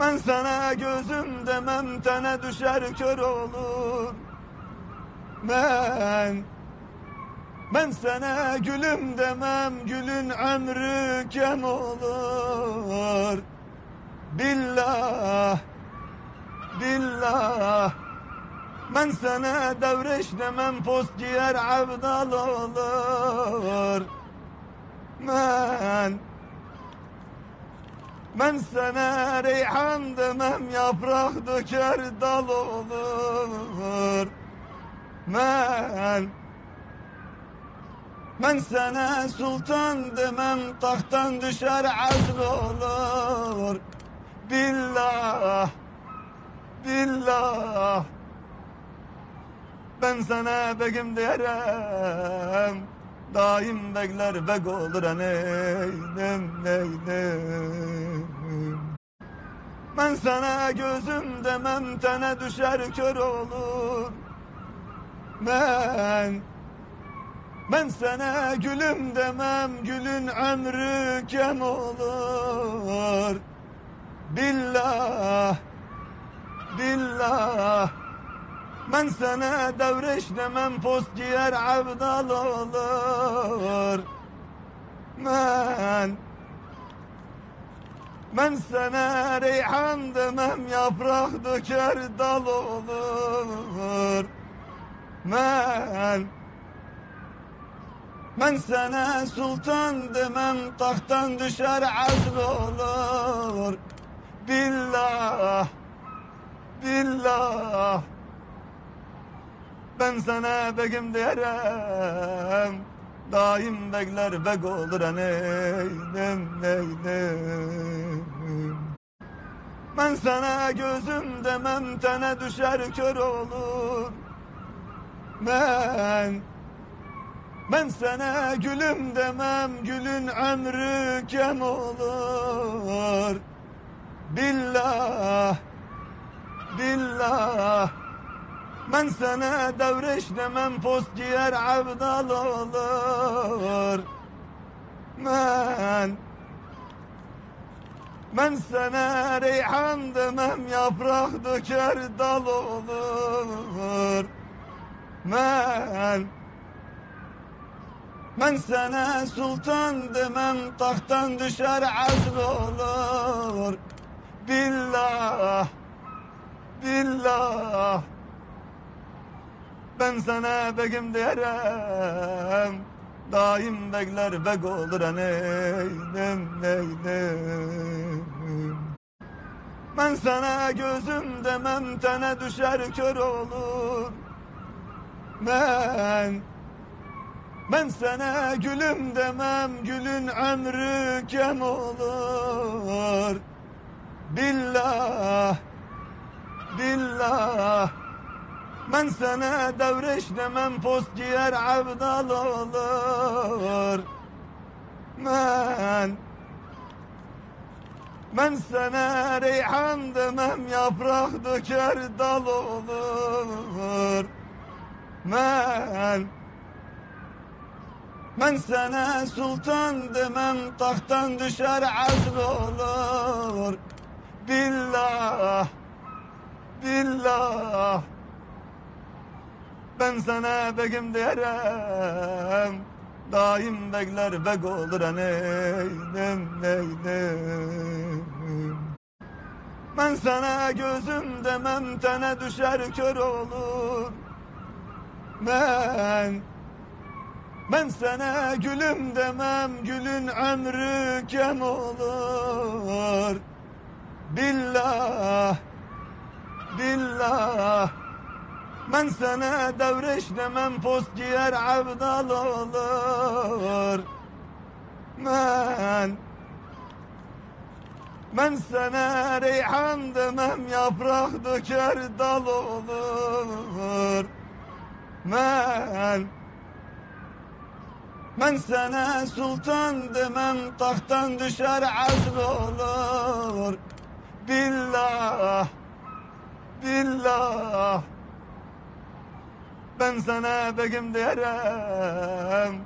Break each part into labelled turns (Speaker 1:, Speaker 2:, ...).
Speaker 1: Ben sana gözüm demem tene düşer kör olur. Ben ben sana gülüm demem gülün ömrü kem olur. Billah billah. Ben sana devreş demem post giyer abdal olur. Ben ben sana reyhan demem yaprak döker dal olur. Ben ben sana sultan demem tahttan düşer azr olur. Billah Billah. Ben sana begim derim Daim bekler bek olur neydim neydim Ben sana gözüm demem tene düşer kör olur. Ben ben sana gülüm demem gülün ömrü kem olur. Billah Billah Ben sana devreş demem post giyer abdal olur. Ben ben sana reyhan demem yaprak döker dal olur. Ben ben sana sultan demem tahttan düşer azr olur. Billah Billah Ben sana begim derim Daim bekler bek olur neydim neydim Ben sana gözüm demem tene düşer kör olur. Ben ben sana gülüm demem gülün ömrü kem olur. Billah Billah Ben sana devreş demem post giyer abdal olur. Ben ben sana reyhan demem yaprak döker dal olur. Ben ben sana sultan demem tahttan düşer azr olur. Billah Billah Ben sana begim derim Daim bekler bek olur neydim neydim Ben sana gözüm demem tene düşer kör olur. Ben ben sana gülüm demem gülün ömrü kem olur. Billah Billah Ben sana devreş demem post giyer abdal olur. Ben ben sana reyhan demem yaprak döker dal olur. Ben ben sana sultan demem tahttan düşer azr olur. Billah Billah Ben sana begim derim Daim bekler bek olur neydim neydim Ben sana gözüm demem tene düşer kör olur. Ben ben sana gülüm demem gülün ömrü kem olur. Billah Billah Ben sana devreş demem post giyer abdal olur. Ben ben sana reyhan demem yaprak döker dal olur. Ben ben sana sultan demem tahttan düşer azr olur. Billah Billah Ben sana begim derim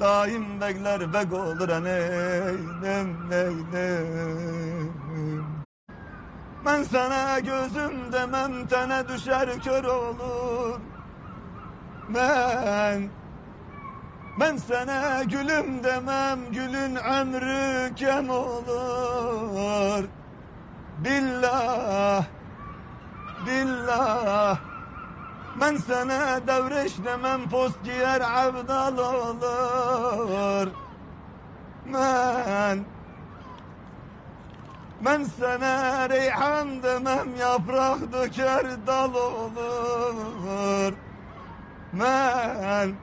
Speaker 1: Daim bekler bek olur neydim neydim Ben sana gözüm demem tene düşer kör olur. Ben Ben sana gülüm demem gülün ömrü kem olur. Billah Billah Ben sana devreş demem post giyer abdal olur Ben ben sana reyhan demem yaprak döker dal olur. Ben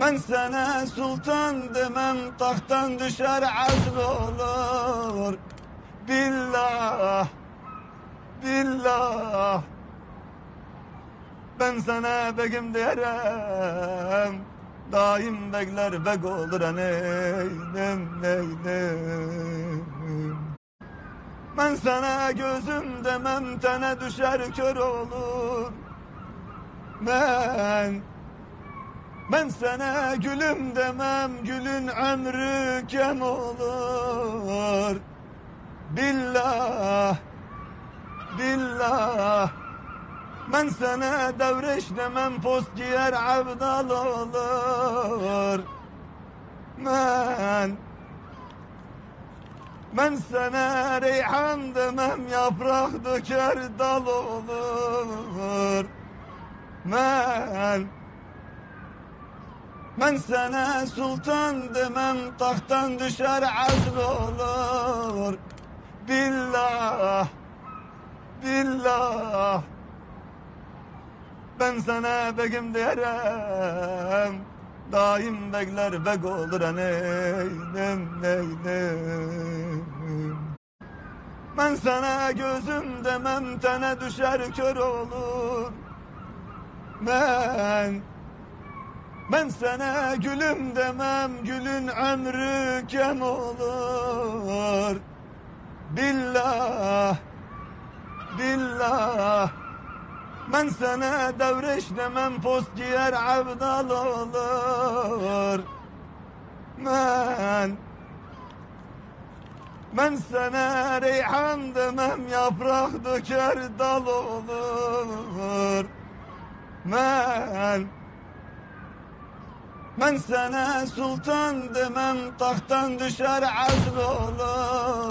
Speaker 1: Ben sana sultan demem tahttan düşer azr olur. Billah Billah Ben sana begim derim Daim bekler bek olur neydim neydim Ben sana gözüm demem tene düşer kör olur. Ben Ben sana gülüm demem gülün ömrü kem olur. Billah Billah ben sana devreş demem post giyer abdal olur. Ben Ben sana reyhan demem yaprak döker dal olur. Ben Ben sana sultan demem tahttan düşer azr olur. Billah sana begim derim Daim bekler bek olur neydim neydim Ben sana gözüm demem tene düşer kör olur. Ben Ben sana gülüm demem gülün ömrü kem olur. Billah Billah ben sana devreş demem post giyer abdal olur. Ben Ben sana reyhan demem yaprak döker dal olur. Ben Ben sana sultan demem tahttan düşer azr olur